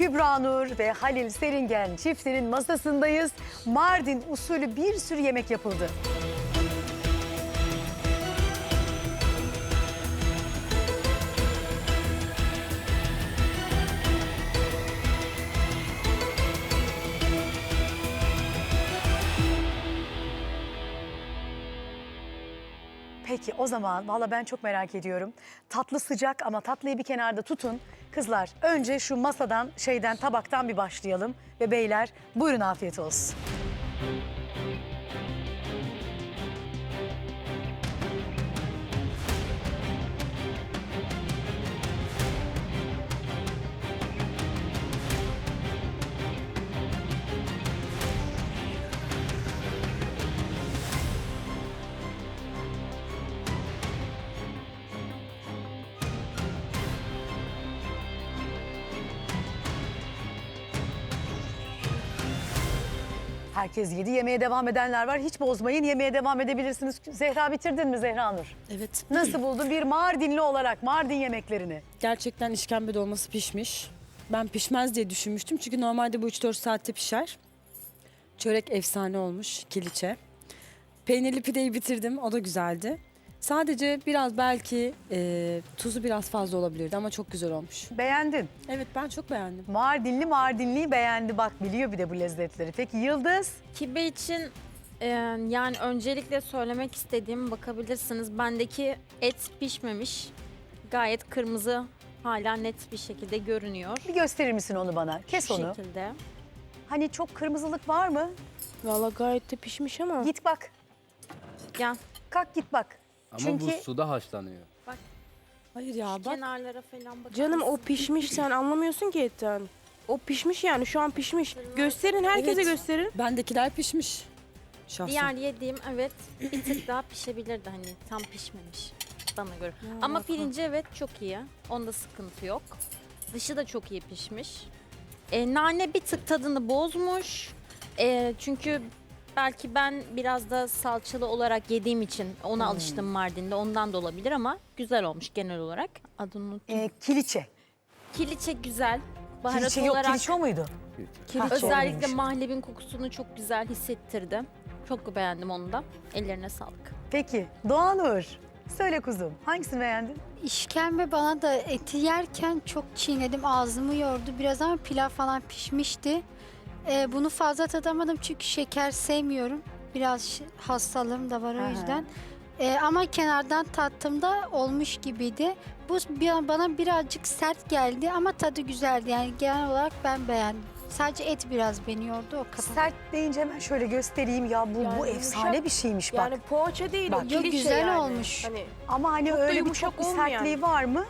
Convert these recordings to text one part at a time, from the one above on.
Kübra Nur ve Halil Seringen çiftinin masasındayız. Mardin usulü bir sürü yemek yapıldı. O zaman valla ben çok merak ediyorum. Tatlı sıcak ama tatlıyı bir kenarda tutun. Kızlar önce şu masadan şeyden tabaktan bir başlayalım. Ve beyler buyurun afiyet olsun. Herkes yedi yemeğe devam edenler var. Hiç bozmayın yemeye devam edebilirsiniz. Zehra bitirdin mi Zehra Nur? Evet. Nasıl buldun bir Mardinli olarak Mardin yemeklerini? Gerçekten işkembe dolması pişmiş. Ben pişmez diye düşünmüştüm. Çünkü normalde bu 3-4 saatte pişer. Çörek efsane olmuş, kiliçe. Peynirli pideyi bitirdim, o da güzeldi. Sadece biraz belki e, tuzu biraz fazla olabilirdi ama çok güzel olmuş. Beğendin. Evet ben çok beğendim. Mardinli Mardinli'yi beğendi. Bak biliyor bir de bu lezzetleri. Peki Yıldız? Kibe için e, yani öncelikle söylemek istediğim bakabilirsiniz. Bendeki et pişmemiş. Gayet kırmızı hala net bir şekilde görünüyor. Bir gösterir misin onu bana? Kes Şu onu. şekilde. Hani çok kırmızılık var mı? Valla gayet de pişmiş ama. Git bak. Gel. Kalk git bak. Ama Çünkü bu suda haşlanıyor. Hayır ya bak. Kenarlara falan bakar Canım o pişmiş sen anlamıyorsun ki etten. O pişmiş yani şu an pişmiş. Gösterin herkese Evet. gösterin. Bendekiler pişmiş. Şahsen. Diğer yediğim evet bir tık daha pişebilirdi hani tam pişmemiş bana göre. Ama pirinci evet çok iyi. Onda sıkıntı yok. Dışı da çok iyi pişmiş. E, nane bir tık tadını bozmuş. E, çünkü belki ben biraz da salçalı olarak yediğim için ona alıştım Mardin'de. Ondan da olabilir ama güzel olmuş genel olarak. Adını unuttum. e, kiliçe. Kiliçe güzel. Baharat Kiliçe yok. olarak Kiliçe o muydu? özellikle Özellikle mahlebin kokusunu çok güzel hissettirdi. Çok beğendim onu da. Ellerine sağlık. Peki Doğanur. Söyle kuzum hangisini beğendin? İşkembe bana da eti yerken çok çiğnedim. Ağzımı yordu biraz ama pilav falan pişmişti. Ee, bunu fazla tadamadım çünkü şeker sevmiyorum. Biraz hastalığım da var o Aha. yüzden. Ee, ama kenardan tattığımda olmuş gibiydi. Bu bir- bana birazcık sert geldi ama tadı güzeldi. Yani genel olarak ben beğendim. Sadece et biraz beni yordu o kadar. Sert deyince hemen şöyle göstereyim ya bu bu Yani efsane yumuşak. bir şeymiş bak. Yani poğaça değil Bak. o Yok, güzel yani. olmuş. Hani Ama hani da öyle bir yumuşak çok bir olmayan. sertliği var mı?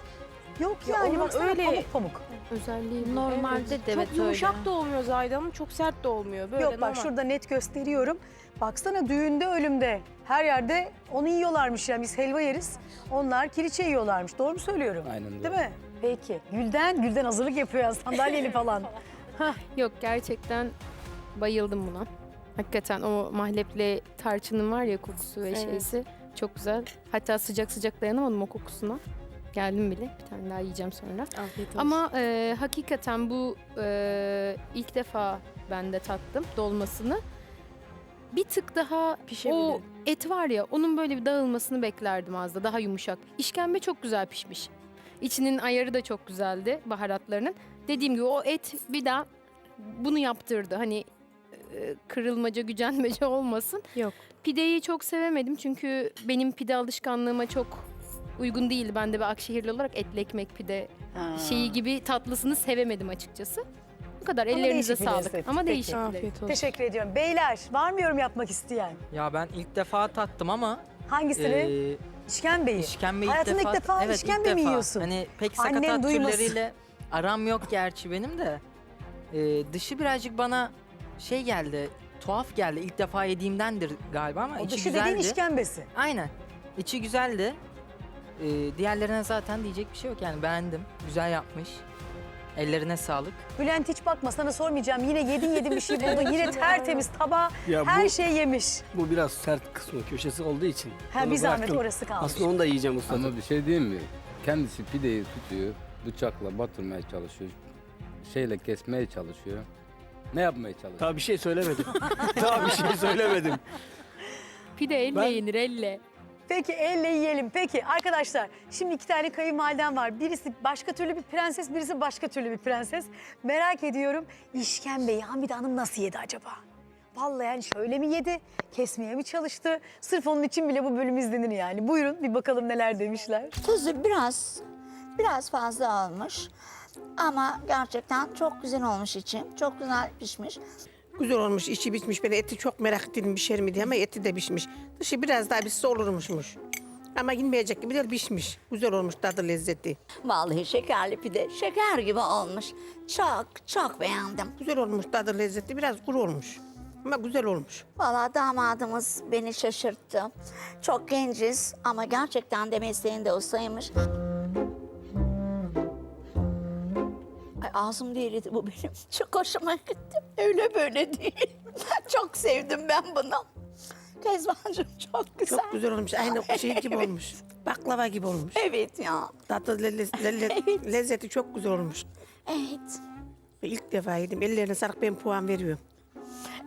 Yok Ya yani onun baksana öyle- pamuk pamuk. özelliği. Normalde de evet Çok yumuşak öyle. da olmuyor Zahide Hanım çok sert de olmuyor. Böyle Yok bak normal. şurada net gösteriyorum. Baksana düğünde ölümde her yerde onu yiyorlarmış yani biz helva yeriz. Onlar kiliçe yiyorlarmış. Doğru mu söylüyorum? Aynen doğru. Değil mi? Peki. Gülden, Gülden hazırlık yapıyor ya sandalyeli falan. Yok gerçekten bayıldım buna. Hakikaten o mahlepli tarçının var ya kokusu ve Evet. şeysi çok güzel. Hatta sıcak sıcak dayanamadım o kokusuna. Geldim bile. Bir tane daha yiyeceğim sonra. Afiyet olsun. Ama e, hakikaten bu e, ilk defa ben de tattım dolmasını. Bir tık daha Pişebilir. o et var ya onun böyle bir dağılmasını beklerdim az da daha yumuşak. İşkembe çok güzel pişmiş. İçinin ayarı da çok güzeldi baharatlarının. Dediğim gibi o et bir daha bunu yaptırdı. Hani e, kırılmaca gücenmece olmasın. Yok. Pideyi çok sevemedim çünkü benim pide alışkanlığıma çok uygun değil. Ben de bir Akşehirli olarak etli ekmek pide Ha. şeyi gibi tatlısını sevemedim açıkçası. Bu kadar Ama ellerinize değişik bir sağlık. lezzet. Ama Peki. değişik bir lezzet. Afiyet olsun. Teşekkür ediyorum. Beyler var mı yorum yapmak isteyen? Ya ben ilk defa tattım ama Hangisini? eee İşkembeyi. işkembe ilk Hayatında defa... ilk defa evet, işkembe ilk mi defa. yiyorsun? Hani pek Annem sakatat duymasın. türleriyle aram yok gerçi benim de. Eee, dışı birazcık bana şey geldi, tuhaf geldi. İlk defa yediğimdendir galiba ama O içi dışı güzeldi. dediğin işkembesi. Aynen. İçi güzeldi. Eee, diğerlerine zaten diyecek bir şey yok yani beğendim. Güzel yapmış. Ellerine sağlık. Bülent hiç bakma sana sormayacağım. Yine yedin yedin bir şey buldun. Yine tertemiz tabağı Ya her bu, şey yemiş. bu biraz sert kısmı köşesi olduğu için. Ha onu bir zahmet bıraktım. orası kalmış. Aslında onu da yiyeceğim usta. Ama bir şey diyeyim mi? Kendisi pideyi tutuyor, bıçakla batırmaya çalışıyor. şeyle kesmeye çalışıyor. Ne yapmaya çalışıyor? Daha bir şey söylemedim. Daha bir şey söylemedim. Pide elle Ben- yenir elle. Peki elle yiyelim. Peki arkadaşlar şimdi iki tane kayınvalidem var. Birisi başka türlü bir prenses, birisi başka türlü bir prenses. Merak ediyorum işkembeyi Hamide Hanım nasıl yedi acaba? Vallahi yani şöyle mi yedi, kesmeye mi çalıştı? Sırf onun için bile bu bölüm izlenir yani. Buyurun bir bakalım neler demişler. Tuzu biraz biraz fazla olmuş. Ama gerçekten çok güzel olmuş için. Çok güzel pişmiş. Güzel olmuş, içi bitmiş. Ben eti çok merak ettim pişer mi diye ama eti de pişmiş. Dışı biraz daha pişse olurmuşmuş. Ama inmeyecek gibi de pişmiş. Güzel olmuş tadı lezzeti. Vallahi şekerli pide şeker gibi olmuş. Çok çok beğendim. Güzel olmuş tadı lezzeti. Biraz kuru olmuş. Ama güzel olmuş. Vallahi damadımız beni şaşırttı. Çok genciz ama gerçekten de mesleğinde ustaymış. Ay ağzım değildi bu benim. Çok hoşuma gitti. Öyle böyle değil. çok sevdim ben bunu. Kezbancığım çok güzel. Çok güzel olmuş. Aynı şey gibi Evet. olmuş. Baklava gibi olmuş. Evet ya. Tadı le- le- le- Evet. lezzeti çok güzel olmuş. Evet. İlk defa yedim. Ellerine sağlık ben puan veriyorum.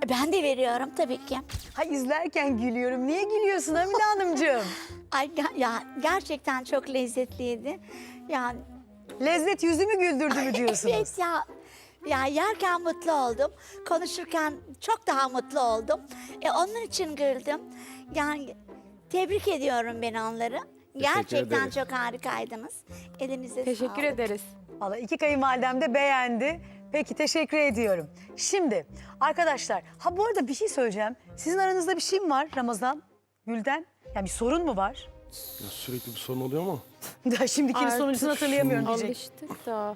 E, Ben de veriyorum tabii ki. Ha izlerken gülüyorum. Niye gülüyorsun Hamide Hanımcığım? Ay ya gerçekten çok lezzetliydi. Yani Lezzet yüzümü güldürdü mü diyorsunuz? evet ya ya yerken mutlu oldum. Konuşurken çok daha mutlu oldum. E onun için güldüm. Yani tebrik ediyorum ben onları. Gerçekten ederiz. çok harikaydınız. Elinize Teşekkür sağlık. ederiz. Valla iki kayınvalidem de beğendi. Peki teşekkür ediyorum. Şimdi arkadaşlar ha bu arada bir şey söyleyeceğim. Sizin aranızda bir şey mi var Ramazan? Gülden? Yani bir sorun mu var? Ya sürekli bir sorun oluyor ama. Daha şimdikinin Artık sonucunu hatırlayamıyorum diyecek. Alıştık da.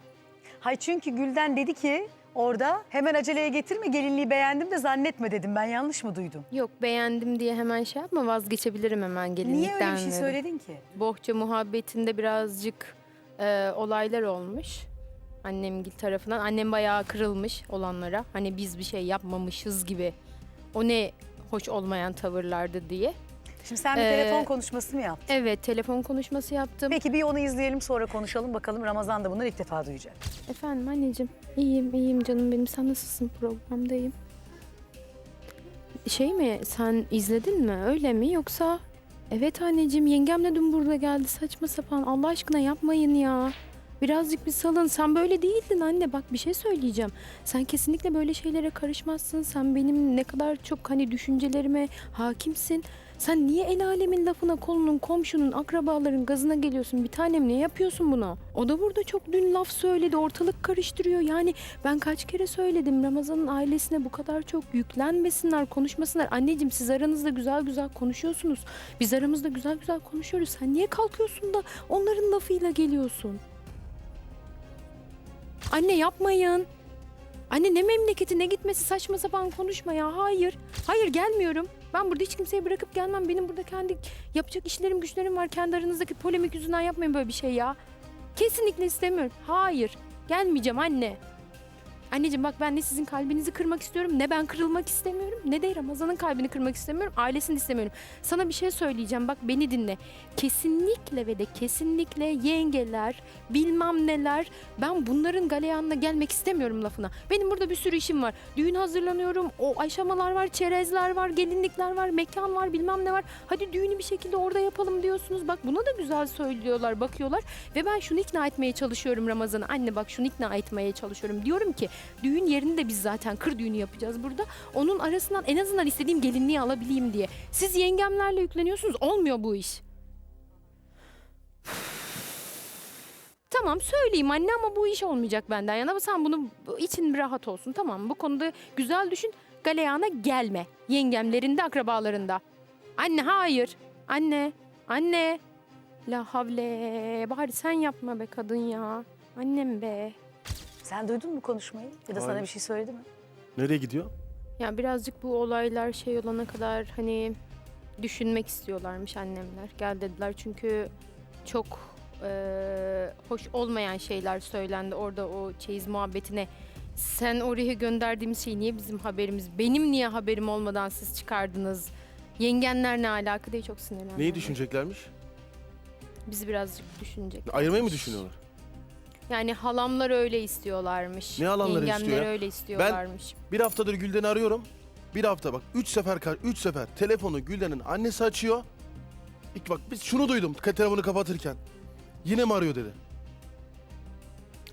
Hay çünkü Gülden dedi ki orada hemen aceleye getirme gelinliği beğendim de zannetme dedim. Ben yanlış mı duydum? Yok beğendim diye hemen şey yapma vazgeçebilirim hemen gelinlikten. Niye öyle bir şey dedim. söyledin ki? Bohça muhabbetinde birazcık e, olaylar olmuş. Annemgil tarafından. Annem bayağı kırılmış olanlara. Hani biz bir şey yapmamışız gibi. O ne hoş olmayan tavırlardı diye. Şimdi sen bir Ee, telefon konuşması mı yaptın? Evet telefon konuşması yaptım. Peki bir onu izleyelim sonra konuşalım bakalım Ramazan da bunları ilk defa duyacak. Efendim anneciğim iyiyim iyiyim canım benim sen nasılsın programdayım. Şey mi sen izledin mi öyle mi yoksa evet anneciğim yengemle dün burada geldi saçma sapan Allah aşkına yapmayın ya. Birazcık bir salın sen böyle değildin anne bak bir şey söyleyeceğim. Sen kesinlikle böyle şeylere karışmazsın. Sen benim ne kadar çok hani düşüncelerime hakimsin. Sen niye el alemin lafına kolunun, komşunun, akrabaların gazına geliyorsun? Bir tanem niye yapıyorsun bunu? O da burada çok dün laf söyledi, ortalık karıştırıyor. Yani ben kaç kere söyledim Ramazan'ın ailesine bu kadar çok yüklenmesinler, konuşmasınlar. Anneciğim siz aranızda güzel güzel konuşuyorsunuz. Biz aramızda güzel güzel konuşuyoruz. Sen niye kalkıyorsun da onların lafıyla geliyorsun? Anne yapmayın. Anne ne memleketi ne gitmesi saçma sapan konuşma ya. Hayır. Hayır gelmiyorum. Ben burada hiç kimseyi bırakıp gelmem. Benim burada kendi yapacak işlerim güçlerim var. Kendi aranızdaki polemik yüzünden yapmayın böyle bir şey ya. Kesinlikle istemiyorum. Hayır. Gelmeyeceğim anne. Anneciğim bak ben ne sizin kalbinizi kırmak istiyorum ne ben kırılmak istemiyorum ne de Ramazan'ın kalbini kırmak istemiyorum ailesini istemiyorum. Sana bir şey söyleyeceğim bak beni dinle. Kesinlikle ve de kesinlikle yengeler bilmem neler ben bunların galeyanına gelmek istemiyorum lafına. Benim burada bir sürü işim var. Düğün hazırlanıyorum. O aşamalar var, çerezler var, gelinlikler var, mekan var, bilmem ne var. Hadi düğünü bir şekilde orada yapalım diyorsunuz. Bak buna da güzel söylüyorlar, bakıyorlar. Ve ben şunu ikna etmeye çalışıyorum Ramazan'ı. Anne bak şunu ikna etmeye çalışıyorum. Diyorum ki düğün yerini de biz zaten kır düğünü yapacağız burada. Onun arasından en azından istediğim gelinliği alabileyim diye. Siz yengemlerle yükleniyorsunuz. Olmuyor bu iş. Tamam söyleyeyim anne ama bu iş olmayacak benden yana. Sen bunu için bir rahat olsun tamam mı? Bu konuda güzel düşün. Galeyana gelme. Yengemlerinde, akrabalarında. Anne hayır. Anne. Anne. La havle. Bari sen yapma be kadın ya. Annem be. Sen duydun mu konuşmayı? Ya da sana Hayır. bir şey söyledi mi? Nereye gidiyor? Ya birazcık bu olaylar şey olana kadar hani düşünmek istiyorlarmış annemler. Gel dediler çünkü çok eee, hoş olmayan şeyler söylendi orada o çeyiz muhabbetine. Sen oraya gönderdiğimiz şey niye bizim haberimiz? Benim niye haberim olmadan siz çıkardınız? Yengenler ne alaka diye çok sinirlendim. Neyi düşüneceklermiş? Bizi birazcık düşünecek. Ayırmayı mı düşünüyorlar? Yani halamlar öyle istiyorlarmış. Ne halamları Yengemler istiyor ya? öyle istiyorlarmış. Bir haftadır Gülden'i arıyorum. Bir hafta bak üç sefer kar- üç sefer telefonu Gülden'in annesi açıyor. İlk bak biz şunu duydum ka- telefonu kapatırken. Yine mi arıyor dedi.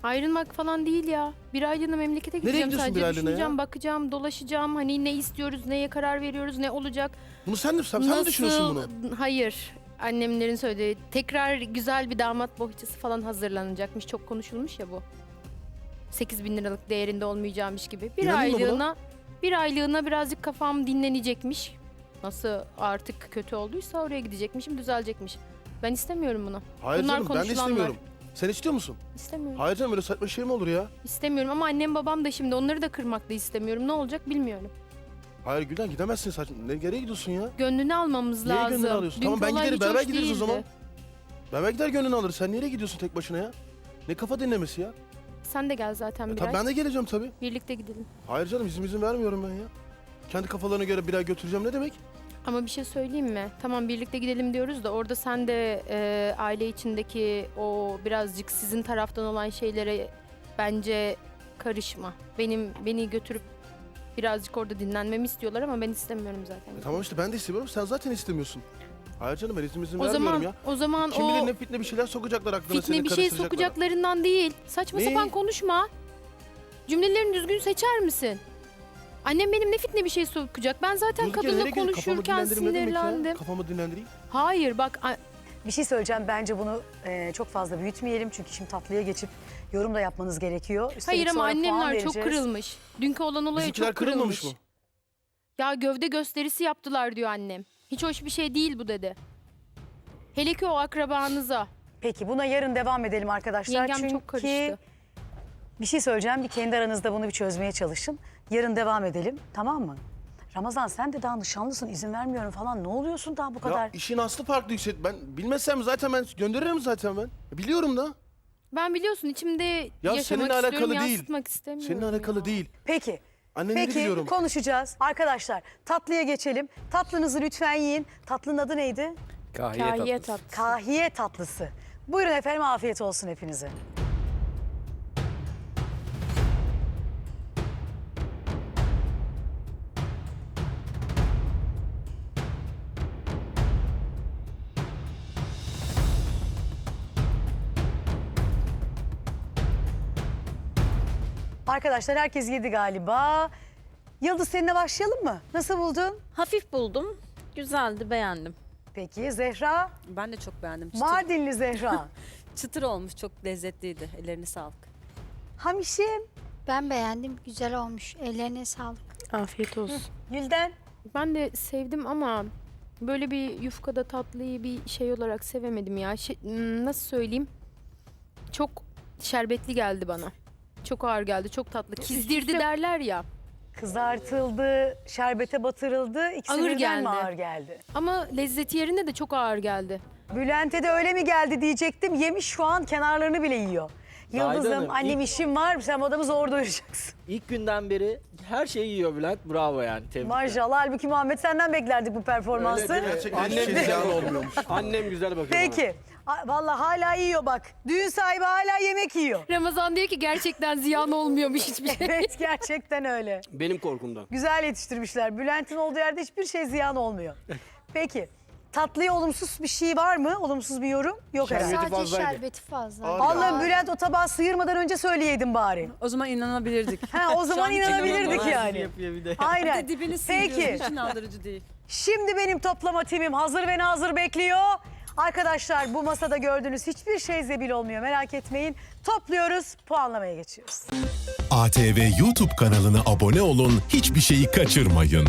Ayrılmak falan değil ya. Bir aylığına memlekete gideceğim gidiyorsun sadece. bir aylığına ya? Düşüneceğim, bakacağım, dolaşacağım. Hani ne istiyoruz, neye karar veriyoruz, ne olacak. Bunu sen de sen, sen mi düşünüyorsun bunu? Hayır. Annemlerin söylediği tekrar güzel bir damat bohçası falan hazırlanacakmış. Çok konuşulmuş ya bu. 8 bin liralık değerinde olmayacakmış gibi. Bir mı buna? aylığına bir aylığına birazcık kafam dinlenecekmiş. Nasıl artık kötü olduysa oraya gidecekmişim, düzelecekmiş. Ben istemiyorum bunu. Hayır Bunlar canım ben de konuşulanlar. istemiyorum. Sen istiyor musun? İstemiyorum. Hayır canım öyle saçma şey mi olur ya? İstemiyorum ama annem babam da şimdi onları da kırmak da istemiyorum. Ne olacak bilmiyorum. Hayır Gülden gidemezsin saçma. Ne nereye gidiyorsun ya? Gönlünü almamız Nereye lazım. gönlünü alıyorsun? Dünkü Tamam ben olay giderim hiç beraber hoş gideriz o zaman. Beraber gider gönlünü alır. Sen nereye gidiyorsun tek başına ya? Ne kafa dinlemesi ya? Sen de gel zaten E, bir tabii ay. ben de geleceğim tabii. Birlikte gidelim. Hayır canım izin izin vermiyorum ben ya. Kendi kafalarına göre bir ay götüreceğim ne demek? Ama bir şey söyleyeyim mi? Tamam birlikte gidelim diyoruz da orada sen de e, aile içindeki o birazcık sizin taraftan olan şeylere bence karışma. Benim beni götürüp birazcık orada dinlenmemi istiyorlar ama ben istemiyorum zaten. E, tamam işte ben de istemiyorum. Sen zaten istemiyorsun. Hayır canım ben izin izin o vermiyorum zaman ya. o zaman Kim o bilir ne fitne bir şeyler sokacaklar aklına fitne bir şey karıştıracaklar. sokacaklarından değil. Saçma Ne? sapan konuşma. Cümlelerini düzgün seçer misin? Annem benim ne fitne bir şey sokacak. Ben zaten Durduk yere kadınla nereye gidiyorsun? konuşurken Kafamı dinlendireyim ne demek ya? sinirlendim. Kafamı dinlendireyim. Hayır bak a- Bir şey söyleyeceğim. Bence bunu e, çok fazla büyütmeyelim. Çünkü şimdi tatlıya geçip yorum da yapmanız gerekiyor. Üstelik Hayır ama sonra puan annemler çok vereceğiz. kırılmış. Dünkü olan olaya Bizimkiler çok kırılmamış kırılmış. mı? Ya gövde gösterisi yaptılar diyor annem. Hiç hoş bir şey değil bu dedi. Hele ki o akrabanıza. Peki buna yarın devam edelim arkadaşlar. Yengem Çünkü çok karıştı. bir şey söyleyeceğim. Bir kendi aranızda bunu bir çözmeye çalışın. Yarın devam edelim. Tamam mı? Ramazan sen de daha nişanlısın izin vermiyorum falan. Ne oluyorsun daha bu kadar? Ya işin aslı farklı yüksek. Ben bilmesem zaten ben gönderirim zaten ben. Biliyorum da. Ben biliyorsun içimde yaşamak seninle istiyorum, alakalı değil. yansıtmak istemiyorum. Seninle alakalı ya. değil. Peki. Annenleri Peki biliyorum. konuşacağız. Arkadaşlar tatlıya geçelim. Tatlınızı lütfen yiyin. Tatlının adı neydi? Kahiye, Kahiye tatlısı. tatlısı. Kahiye tatlısı. Buyurun efendim afiyet olsun hepinize. Arkadaşlar herkes yedi galiba. Yıldız seninle başlayalım mı? Nasıl buldun? Hafif buldum. Güzeldi, beğendim. Peki Zehra, Ben de çok beğendim. Çıtır, Mardinli Zehra. çıtır olmuş. Çok lezzetliydi. Ellerine sağlık. Hamişim, Ben beğendim. Güzel olmuş. Ellerine sağlık. Afiyet olsun. Gülden. Ben de sevdim ama böyle bir yufkada tatlıyı bir şey olarak sevemedim ya. Şey- hmm, nasıl söyleyeyim? Çok şerbetli geldi bana. Çok ağır geldi, çok tatlı. Kizdirdi derler ya. Kızartıldı, şerbete batırıldı. İkisi Ağır birden geldi. mi ağır geldi? Ama lezzeti yerinde de çok ağır geldi. Bülent'e de öyle mi geldi diyecektim. Yemiş şu an kenarlarını bile yiyor. Yıldız'ım Hanım, annem işim var sen adamı zor doyuracaksın. İlk günden beri her şeyi yiyor Bülent. Bravo yani. Tebrikler. Maşallah halbuki Muhammed senden beklerdik bu performansı. Öyle değil mi? Gerçekten Annem hiçbir şey ziyan olmuyormuş. Annem güzel bakıyor bana. Peki. A- Vallahi hala yiyor bak. Düğün sahibi hala yemek yiyor. Ramazan diyor ki gerçekten ziyan olmuyormuş hiçbir şey. evet gerçekten öyle. Benim korkumdan. Güzel yetiştirmişler. Bülent'in olduğu yerde hiçbir şey ziyan olmuyor. Peki. Tatlıya olumsuz bir şey var mı? Olumsuz bir yorum? Yok herhalde. Şerbeti Sadece fazlaydı. şerbeti fazla. Allah'ım Bülent o tabağı sıyırmadan önce söyleyeydin bari. O zaman inanabilirdik. Ha o zaman inanabilirdik yani. Yapıyor bir de. Aynen. dibini Peki. Hiç inandırıcı değil. Şimdi benim toplama timim hazır ve nazır bekliyor. Arkadaşlar bu masada gördüğünüz hiçbir şey zebil olmuyor merak etmeyin. Topluyoruz, puanlamaya geçiyoruz. ATV YouTube kanalına abone olun, hiçbir şeyi kaçırmayın.